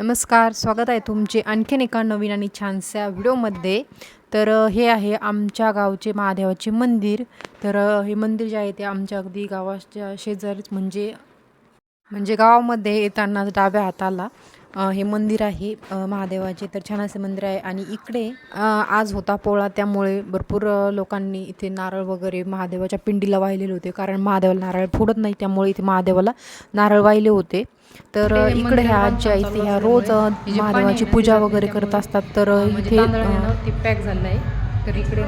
नमस्कार स्वागत आहे तुमचे आणखीन एका नवीन आणि छानशा व्हिडिओमध्ये. तर हे आहे आमच्या गावचे महादेवाचे मंदिर. तर हे मंदिर जे आहे ते आमच्या अगदी गावाच्या शेजारीच म्हणजे म्हणजे गावामध्ये येताना डाव्या हाताला. हे मंदिर आहे महादेवाचे. तर छान असे मंदिर आहे. आणि इकडे आज होता पोळा. त्यामुळे भरपूर लोकांनी इथे नारळ वगैरे महादेवाच्या पिंडीला वाहिलेले होते. कारण महादेवाला नारळ फोडत नाही. त्यामुळे इथे महादेवाला नारळ वाहिले होते. तर इकडे ह्या आजी आहेत ह्या रोज महादेवाची पूजा वगैरे करत असतात. तर अ, इथे पॅक झालं आहे तर इकडे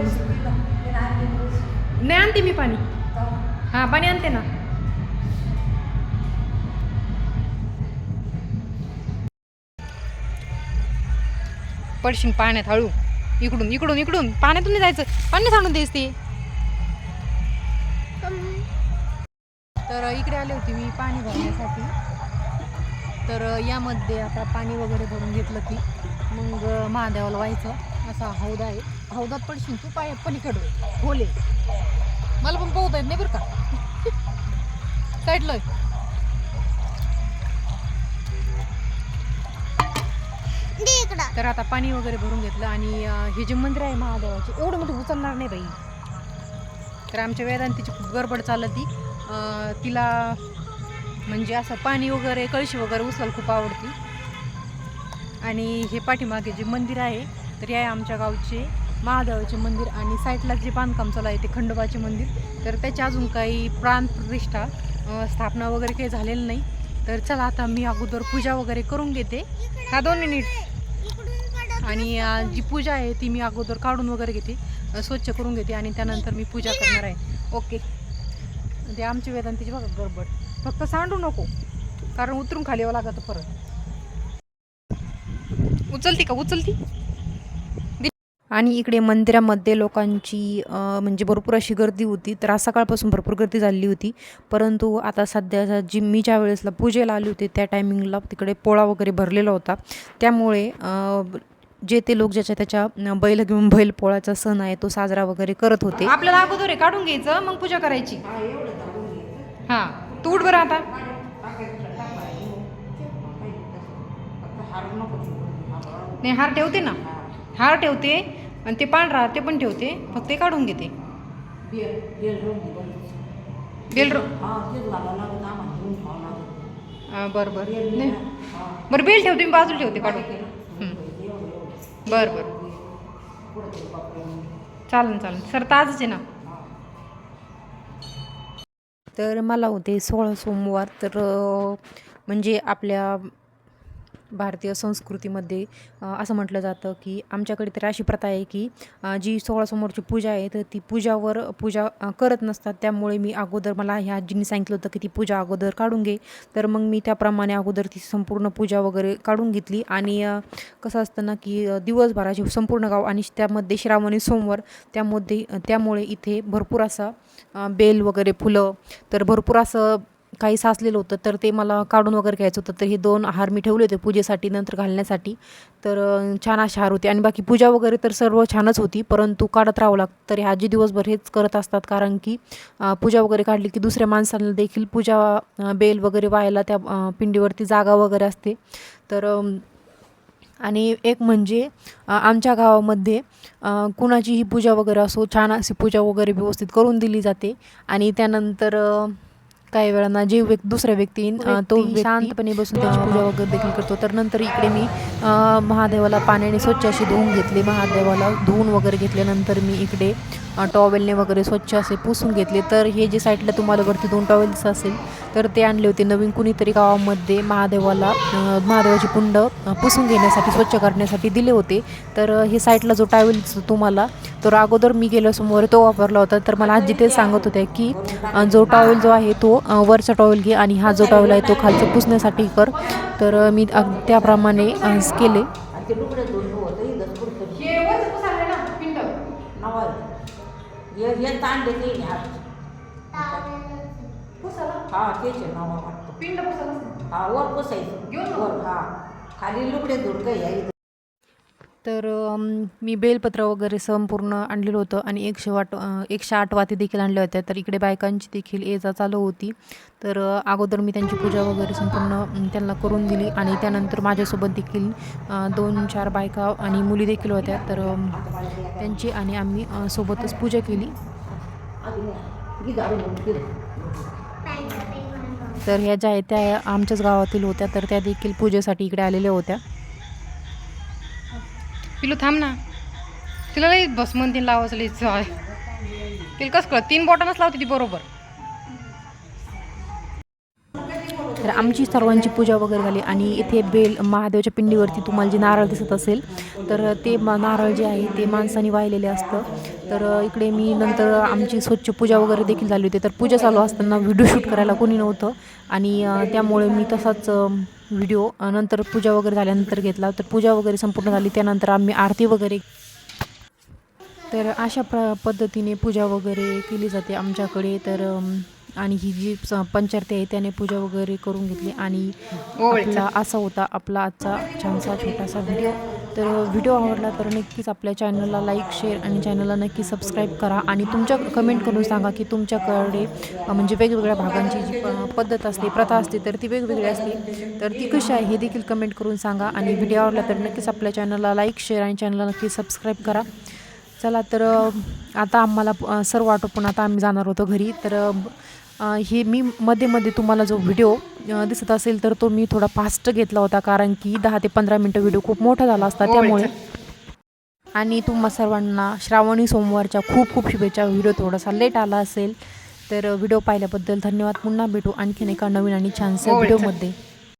नाही आणते मी पाणी. हां पाणी आणते ना. पडशील पाण्यात हळू. इकडून इकडून इकडून. पाण्यातून जायचं. पाणी सांडून द्यायच ते. तर इकडे आले होते मी पाणी भरण्यासाठी. तर यामध्ये आता पाणी वगैरे भरून घेतलं की मग महादेवाला व्हायचं असा हौदा आहे. हौदात पडशील तू पाय पलीकडे. खोले मला पण पोहता येत नाही बरं का. साईडला तर आता पाणी वगैरे भरून घेतलं आणि हे जे मंदिर आहे महादेवाचे एवढं मोठं उचलणार नाही बाई. तर आमच्या वेदांतीची खूप गडबड चालती. ती तिला म्हणजे असं पाणी वगैरे कळशी वगैरे उचल खूप आवडती. आणि हे पाठीमागे जे मंदिर आहे तर हे आहे आमच्या गावचे महादेवाचे मंदिर आणि साईडला जे बांधकाम चालू आहे ते खंडोबाचे मंदिर. तर त्याच्या अजून काही प्राण प्रतिष्ठा स्थापना वगैरे काही झालेलं नाही. तर चला आता मी अगोदर पूजा वगैरे करून घेते. हा दोन मिनिट आणि जी पूजा आहे ती मी अगोदर काढून वगैरे घेते स्वच्छ करून घेते आणि त्यानंतर मी पूजा करणार आहे. ओके. ते आमची वेदांतीची बघा गडबड. फक्त सांडू नको कारण उतरून खाली यावं लागतं परत. उचलती का? उचलती? आणि इकडे मंदिरामध्ये लोकांची म्हणजे भरपूर अशी गर्दी होती. तर आज सकाळपासून भरपूर गर्दी झालेली होती. परंतु आता सध्या जी मी ज्या वेळेसला पूजेला आली होती त्या टायमिंगला तिकडे पोळा वगैरे भरलेला होता. त्यामुळे जे ते लोक ज्याच्या त्याच्या बैल घेऊन बैल पोळाचा सण आहे तो साजरा वगैरे करत होते. आपल्याला अगोदर हे काढून घ्यायचं मग पूजा करायची. हां तू उठ बरं आता. नाही हार ठेवते ना. हार ठेवते आणि ते पांढरा ते पण ठेवते फक्त ते काढून घेते. बेल रो बरं बरं. नाही. बरं बेल ठेवते मी बाजूला ठेवते काढून. बरं बरं. चालेल चालेल सर ताजच आहे ना? तर मला होते सोळा सोमवार तर म्हणजे आपल्या भारतीय संस्कृतीमध्ये असं म्हटलं जातं की आमच्याकडे तर अशी प्रथा आहे की जी सोळा समोरची पूजा आहे तर ती पूजावर पूजा करत नसतात. त्यामुळे मी अगोदर मला ह्या आजींनी सांगितलं होतं की ती पूजा अगोदर काढून घे. तर मग मी त्याप्रमाणे अगोदर ती संपूर्ण पूजा वगैरे काढून घेतली. आणि कसं असतं ना की अ, दिवसभराची संपूर्ण गाव आणि त्यामध्ये श्रावणी सोमवार त्यामध्ये त्यामुळे इथे भरपूर असा बेल वगैरे फुलं तर भरपूर असं काही साचलेलं होतं तर ते मला काढून वगैरे घ्यायचं होतं. तर हे दोन हार मी ठेवले होते पूजेसाठी नंतर घालण्यासाठी. तर छान असे हार होते. आणि बाकी पूजा वगैरे तर सर्व छानच होती परंतु काढत राहावं लागतं. तर आजी दिवसभर हेच करत असतात कारण की पूजा वगैरे काढली की दुसऱ्या माणसांना देखील पूजा बेल वगैरे व्हायला त्या पिंडीवरती जागा वगैरे असते. तर आणि एक म्हणजे आमच्या गावामध्ये कुणाचीही पूजा वगैरे असो छान अशी पूजा वगैरे व्यवस्थित करून दिली जाते. आणि त्यानंतर काही वेळांना जे व्यक्ती दुसऱ्या व्यक्ती तो शांतपणे बसून त्याची पूजा वगैरे देखील करतो. तर नंतर इकडे मी महादेवाला पाण्याने स्वच्छ अशी धुवून घेतले. महादेवाला धुवून वगैरे घेतल्यानंतर मी इकडे टॉवेलने वगैरे स्वच्छ असे पुसून घेतले. तर हे जे साईडला तुम्हाला वरती दोन टॉवेल्स असेल तर ते आणले होते नवीन कुणीतरी गावामध्ये महादेवाला महादेवाची कुंड पुसून घेण्यासाठी स्वच्छ करण्यासाठी दिले होते. तर हे साईडला जो टॉवेल तुम्हाला तर अगोदर मी गेलो समोर तो वापरला होता. तर मला आजी तेच सांगत होत्या की जो टॉवेल जो आहे तो वरचा टॉवेल घे आणि हा जो टॉवेल आहे तो खालचं पुसण्यासाठी कर. तर मी अग- त्याप्रमाणे केले. पिंड हा वर पुसायचं. घेऊन वर हा. खाली लुगडे धुडकं या इथं. तर मी बेलपत्र वगैरे संपूर्ण आणलेलं होतं आणि एकशे वाट एकशे आठ वाती देखील आणल्या होत्या. तर इकडे बायकांची देखील ये जा चालू होती. तर अगोदर मी त्यांची पूजा वगैरे संपूर्ण त्यांना करून दिली आणि त्यानंतर माझ्यासोबत देखील दोन चार बायका आणि मुली देखील होत्या. तर त्यांची आणि आम्ही सोबतच पूजा केली. तर ह्या ज्या आहेत त्या आमच्याच गावातील होत्या. तर त्या देखील पूजेसाठी इकडे आलेल्या होत्या. पिलू थांब ना. तिला लई बस म्हणतीन लावायचं लई आहे तिला कसं कळत तीन बॉटनच लावते ती बरोबर. तर आमची सर्वांची पूजा वगैरे झाली आणि इथे बेल महादेवाच्या पिंडीवरती तुम्हाला जे नारळ दिसत असेल तर ते नारळ जे आहे ते माणसाने वाहिलेले असतं. तर इकडे मी नंतर आमची स्वच्छ पूजा वगैरे देखील झाली होती. तर पूजा चालू असताना व्हिडिओ शूट करायला कोणी नव्हतं. आणि त्यामुळे मी तसाच व्हिडिओ नंतर पूजा वगैरे झाल्यानंतर घेतला. तर पूजा वगैरे संपूर्ण झाली. त्यानंतर आम्ही आरती वगैरे तर अशा प्र पद्धतीने पूजा वगैरे केली जाते आमच्याकडे. तर आणि ही जी पंचारती आहे त्याने पूजा वगैरे करून घेतली. आणि आपला असा होता आपला आजचा छानसा छोटासा व्हिडिओ. तर व्हिडिओ आवडला तर नक्कीच आपल्या चॅनलला लाईक शेअर आणि चॅनलला नक्की सबस्क्राईब करा आणि तुमच्या कमेंट करून सांगा की तुमच्याकडे म्हणजे वेगवेगळ्या भागांची जी पद्धत असते प्रथा असते तर ती वेगवेगळी असते. तर ती कशी आहे हे देखील कमेंट करून सांगा आणि व्हिडिओ आवडला तर नक्कीच आपल्या चॅनलला लाईक शेअर आणि चॅनलला नक्की सबस्क्राईब करा. चला तर आता आम्हाला सर्व आटोपून आता आम्ही जाणार होतो घरी. तर हे मी मध्ये मध्ये तुम्हाला जो व्हिडिओ दिसत असेल तर तो मी थोडा फास्ट घेतला होता कारण की दहा ते पंधरा मिनटं व्हिडिओ खूप मोठा झाला असता त्यामुळे आणि तुम्हा सर्वांना श्रावणी सोमवारच्या खूप खूप शुभेच्छा. व्हिडिओ थोडासा लेट आला असेल तर व्हिडिओ पाहिल्याबद्दल धन्यवाद. पुन्हा भेटू आणखीन एका नवीन आणि छानशा हो, व्हिडिओमध्ये